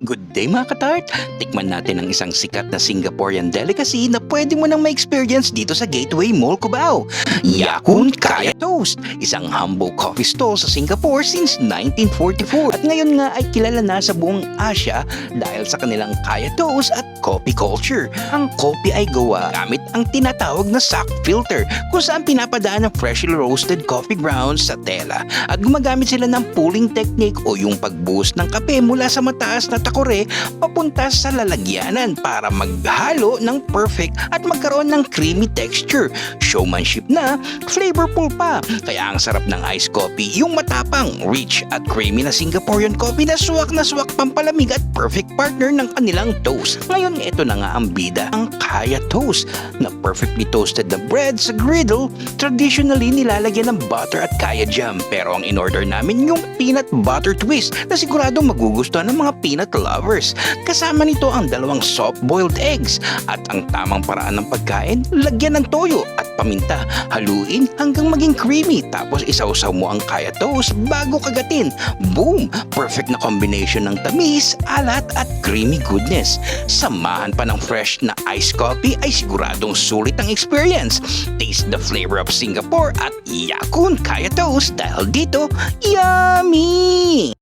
Good day mga katart! Tikman natin ang isang sikat na Singaporean delicacy na pwede mo nang ma-experience dito sa Gateway Mall Cubao. Yakun Kaya Toast! Isang humble coffee stall sa Singapore since 1944 at ngayon nga ay kilala na sa buong Asia dahil sa kanilang Kaya Toast at coffee culture. Ang coffee ay gawa gamit ang tinatawag na sack filter kung saan pinapadaan ng freshly roasted coffee grounds sa tela at gumagamit sila ng pooling technique o yung pagbuhos ng kape mula sa mataas na takore papunta sa lalagyanan para maghalo ng perfect at magkaroon ng creamy texture. Showmanship na, flavorful pa. Kaya ang sarap ng iced coffee, yung matapang, rich at creamy na Singaporean coffee na suwak na suwak pampalamig at perfect partner ng kanilang toast. Ngayon, ito na nga ang bida, ang Kaya Toast na perfectly toasted na bread sa griddle. Traditionally, nilalagyan ng butter at kaya jam. Pero ang in-order namin yung peanut butter twist na siguradong magugustuhan ng mga peanut lovers. Kasama nito ang dalawang soft-boiled eggs at ang tamang paraan ng pagkain, lagyan ng toyo at paminta. Haluin hanggang maging creamy tapos isausaw mo ang kaya toast bago kagatin. Boom! Perfect na combination ng tamis, alat at creamy goodness. Samahan pa ng fresh na iced coffee ay siguradong sulit ang experience. Taste the flavor of Singapore at Yakun Kaya Toast dahil dito, yummy!